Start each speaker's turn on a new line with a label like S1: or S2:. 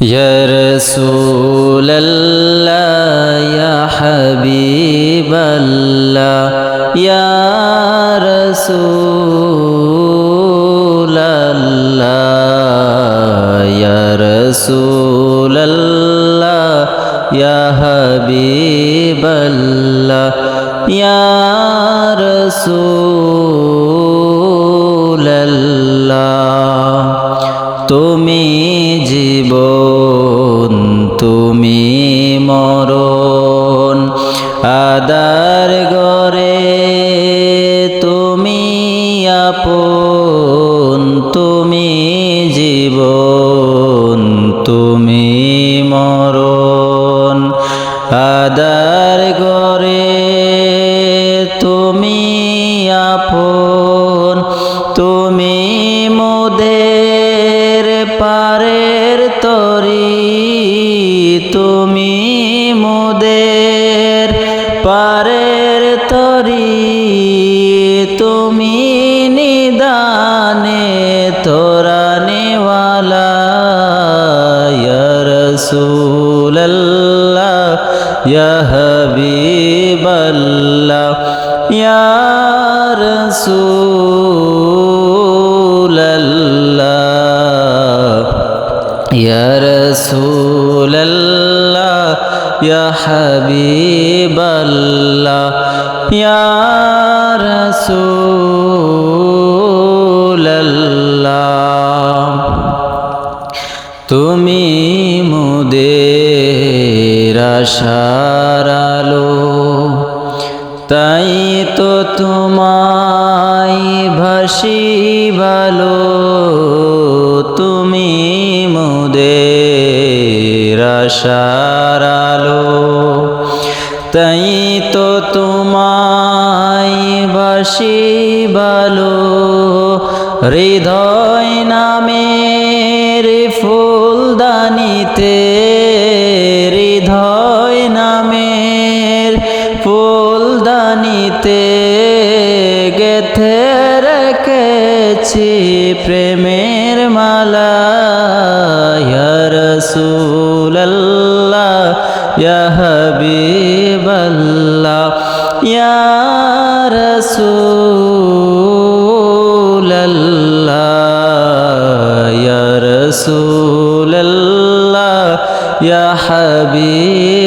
S1: يا رسول الله يا حبيب الله يا رسول الله يا رسول الله يا حبيب الله يا رسول الله তুমি জীবন, তুমি মরণ। আদার গরে তুমি আপন, তুমি জীবন, তুমি মরণ। আদার গরে তুমি আপন। তরি তুমি মোদের পারের তরি তুমি নিদানে তোরা নেওয়ালা রসুল্লাহ ইয়া ইয়া রসুল্লাহ ইয়া হাবিবাল্লাহ ইয়া রসুল্লাহ তুমি মুদের আশার আলো তাই ভালো, তুমি মুদের আশার আলো। তাই তো তোমায় বাসি ভালো, হৃদয় নামের ফুলদানিতে, হৃদয় নামের ফুলদানিতে রেখেছি প্রেমের মালা। রসুল্লাহ হাবিবাল্লাহ ইয়া রসুল্লাহ রসুল্লাহ ইয়া হাবিবাল্লাহ